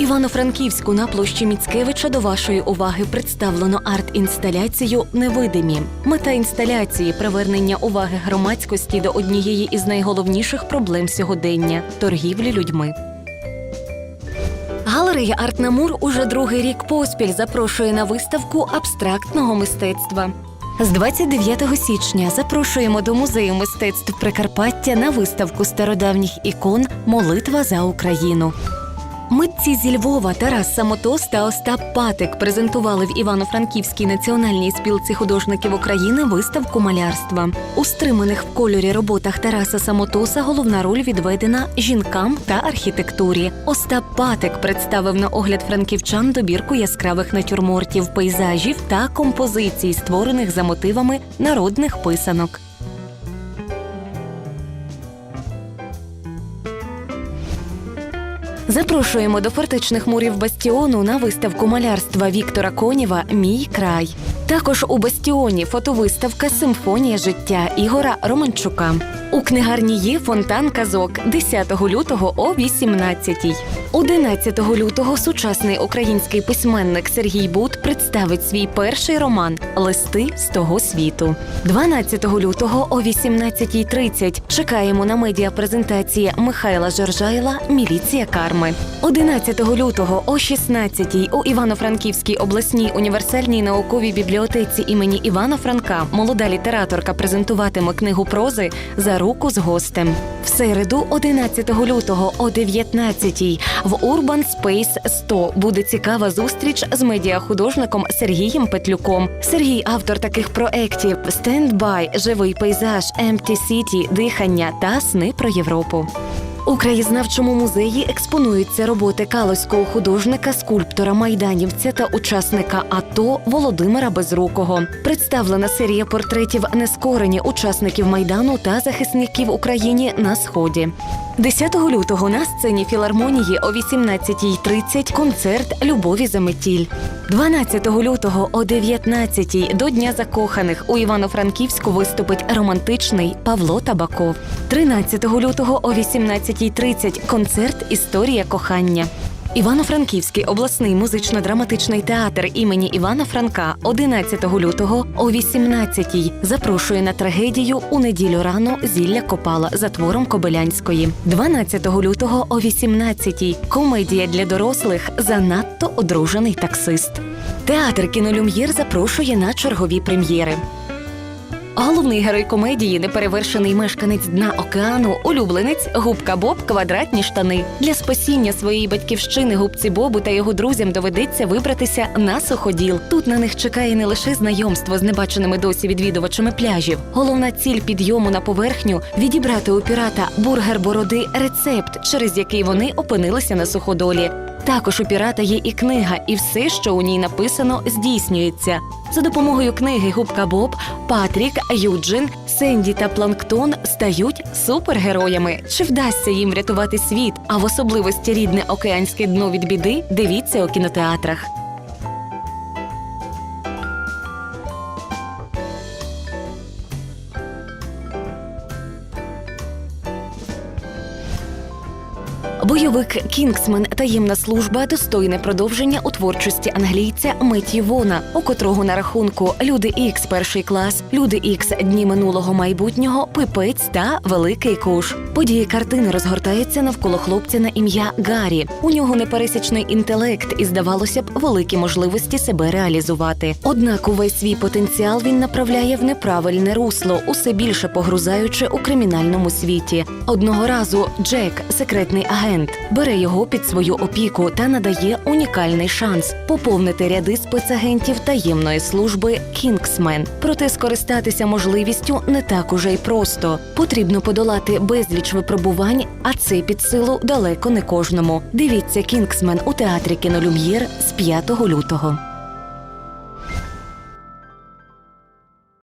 Івано-Франківську на площі Міцкевича до вашої уваги представлено арт-інсталяцію Невидимі. Мета інсталяції привернення уваги громадськості до однієї із найголовніших проблем сьогодення торгівлі людьми. Галерея Арт Намур уже другий рік поспіль запрошує на виставку абстрактного мистецтва. З 29 січня запрошуємо до музею мистецтв Прикарпаття на виставку стародавніх ікон Молитва за Україну. Митці зі Львова Тарас Самотос та Остап Патик презентували в Івано-Франківській національній спілці художників України виставку малярства. У стриманих в кольорі роботах Тараса Самотоса головна роль відведена жінкам та архітектурі. Остап Патик представив на огляд франківчан добірку яскравих натюрмортів, пейзажів та композицій, створених за мотивами народних писанок. Запрошуємо до фортечних мурів бастіону на виставку малярства Віктора Конєва Мій край. Також у бастіоні фотовиставка Симфонія життя Ігора Романчука. У книгарні є фонтан казок 10 лютого о 18 11 лютого сучасний український письменник Сергій Бут представить свій перший роман Листи з того світу. 12 лютого о 18.30 чекаємо на медіапрезентації Михайла Жоржайла Міліція карми. 11 лютого о 16 у Івано-Франківській обласній універсальній науковій бібліотеці імені Івана Франка молода літераторка презентуватиме книгу прози за руку з гостем. В середу, 11 лютого о 19 в Urban Space 100 буде цікава зустріч з медіахудожником Сергієм Петлюком. Сергій автор таких проєктів «Стендбай», Живий пейзаж, «Empty City», Дихання та Сни про Європу. У краєзнавчому музеї експонуються роботи калузького художника, скульптора майданівця та учасника АТО Володимира Безрукого. Представлена серія портретів нескорені учасників майдану та захисників Україні на сході. 10 лютого на сцені філармонії о 18.30 концерт Любові за метіль. 12 лютого о 19.00 до Дня закоханих у Івано-Франківську виступить романтичний Павло Табаков. 13 лютого о 18.30 концерт Історія кохання. Івано-Франківський обласний музично-драматичний театр імені Івана Франка 11 лютого о 18-й запрошує на трагедію у неділю рано зілля Копала за твором Кобилянської. 12 лютого о 18-й комедія для дорослих занадто одружений таксист. Театр кінолюм'єр запрошує на чергові прем'єри. Головний герой комедії неперевершений мешканець дна океану, улюбленець губка Боб, квадратні штани. Для спасіння своєї батьківщини губці Бобу та його друзям доведеться вибратися на суходіл. Тут на них чекає не лише знайомство з небаченими досі відвідувачами пляжів. Головна ціль підйому на поверхню відібрати у пірата бургер бороди рецепт, через який вони опинилися на суходолі. Також у пірата є і книга, і все, що у ній написано, здійснюється. За допомогою книги Губка Боб, Патрік, Юджин, Сенді та Планктон стають супергероями. Чи вдасться їм врятувати світ? А в особливості рідне океанське дно від біди дивіться у кінотеатрах. Бойовик Кінгсмен таємна служба достойне продовження у творчості англійця Меті Вона, у котрого на рахунку Люди Ікс перший клас, Люди Ікс дні минулого майбутнього, Пипець та Великий Куш. Події картини розгортаються навколо хлопця на ім'я Гаррі. У нього непересічний інтелект і, здавалося б, великі можливості себе реалізувати. Однак увесь свій потенціал він направляє в неправильне русло, усе більше погрузаючи у кримінальному світі. Одного разу Джек, секретний агент, бере його під свою опіку та надає унікальний шанс поповнити ряди спецагентів таємної служби Кінгсмен. Проте скористатися можливістю не так уже й просто. Потрібно подолати безліч випробувань, а це під силу далеко не кожному. Дивіться Кінгсмен у театрі кінолюм'єр з 5 лютого.